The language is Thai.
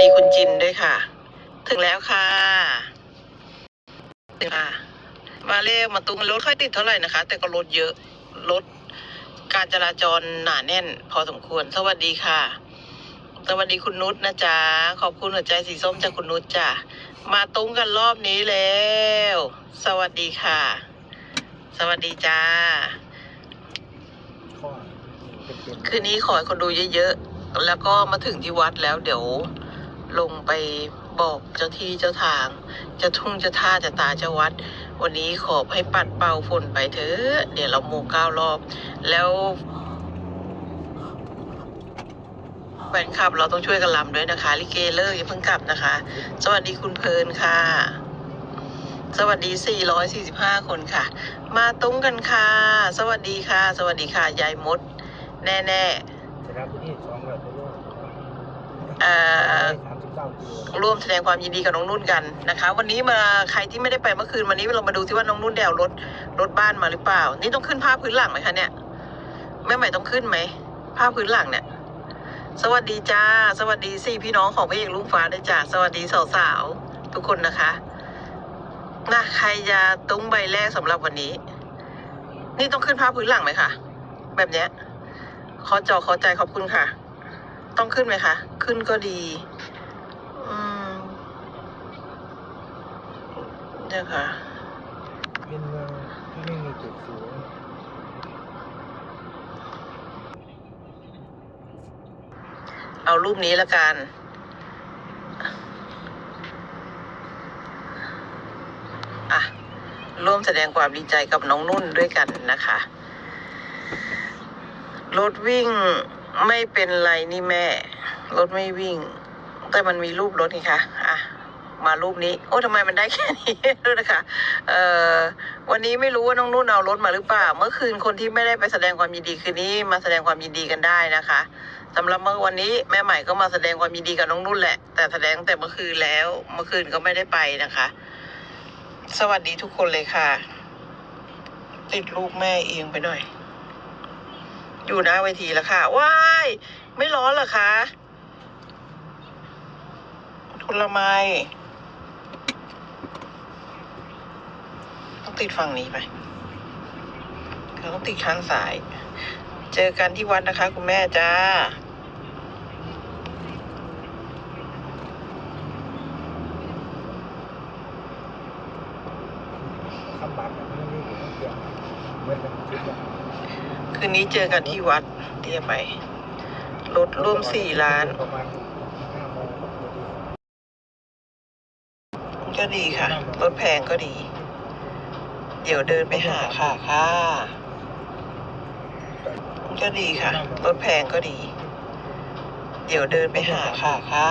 ดีคุณจินด้วยค่ะ ถึงแล้วค่ะถึงค่ะมาเรียกมาตุงรถค่อยติดเท่าไหร่นะคะ แต่ก็รถเยอะรถการจราจรหนาแน่น พอสมควร สวัสดีค่ะ สวัสดีคุณนุชนะจ๊ะ ขอบคุณหัวใจสีส้มจากคุณนุชจ้ะ มาตุ้งกันรอบนี้แล้ว สวัสดีค่ะ สวัสดีจ้าข้อเป็นเกมคืนนี้ขอให้คนดูเยอะๆ แล้วก็มาถึงที่วัดแล้วเดี๋ยว ลงไปบอกเจ้าที่เจ้าทางจะทุ่งจะท่าจะตาเจ้าวัด วันนี้ขอให้ปัดเป่าฝนไปเถอะเดี๋ยวเราโมเก้ารอบ แล้วแฟนคลับเราต้องช่วยกันลำด้วยนะคะ ลิเกเลิกอย่าเพิ่งกลับนะคะ สวัสดีคุณเพลินค่ะ สวัสดี 445 คนค่ะ มาตุ้งกันค่ะ สวัสดีค่ะ สวัสดีค่ะ ยายมด แน่นะค ร่วมแสดงความยินดีกับน้องนุ่นกันนะคะ วันนี้มาใครที่ไม่ได้ไปเมื่อคืนวันนี้เรามาดูที่ว่าน้องนุ่นแดวรถรถบ้านมาหรือเปล่า นี่ต้องขึ้นผ้าพพื้นหลังไหมคะเนี่ยแม่ใหม่ต้องขึ้นไหมผ้าพพื้นหลังเนี่ย สวัสดีจ้า สวัสดีสี่พี่น้องของพระเอกลุงฟ้าด้วยจ้าสวัสดีสาวๆทุกคนนะคะนะใครจะตุ้งใบแรกสำหรับวันนี้ นี่ต้องขึ้นผ้าพื้นหลังไหมคะแบบเนี้ยขอจอขอใจขอบคุณค่ะ ต้องขึ้นไหมคะ ขึ้นก็ดี อืม เดี๋ยวค่ะเป็นเมืองที่ไม่มีตึกสูงเอารูปนี้ละกัน อะ ร่วมแสดงความดีใจกับน้องนุ่นด้วยกันนะคะ รถวิ่งไม่เป็นไรนี่แม่ รถไม่วิ่ง แต่มันมีรูปรถนี่คะอะ มารูปนี้ โอ้ทำไมมันได้แค่นี้ด้วยนะคะเอ่อวันนี้ไม่รู้ว่าน้องนุ่นเอารถมาหรือเปล่า เมื่อคืนคนที่ไม่ได้ไปแสดงความยินดีคืนนี้มาแสดงความยินดีกันได้นะคะสำหรับเมื่อวันนี้แม่ใหม่ก็มาแสดงความยินดีกับน้องนุ่นแหละ แต่แสดงแต่เมื่อคืนแล้ว เมื่อคืนก็ไม่ได้ไปนะคะ สวัสดีทุกคนเลยค่ะ ติดลูกแม่เองไปหน่อย อยู่หน้าเวทีแล้วค่ะว้ายไม่ร้อนเหรอคะทุลไม ติดฝั่งนี้ไปเราต้องติดข้างซ้าย เจอกันที่วัดนะคะ คุณแม่จ้าคืนนี้เจอกันที่วัดเที่ยไปรถร่วมสี่ล้านก็ดีค่ะรถแพงก็ดี เดี๋ยวเดินไปหาค่ะค่ะก็ดีค่ะ รถแพงก็ดี เดี๋ยวเดินไปหาค่ะค่ะ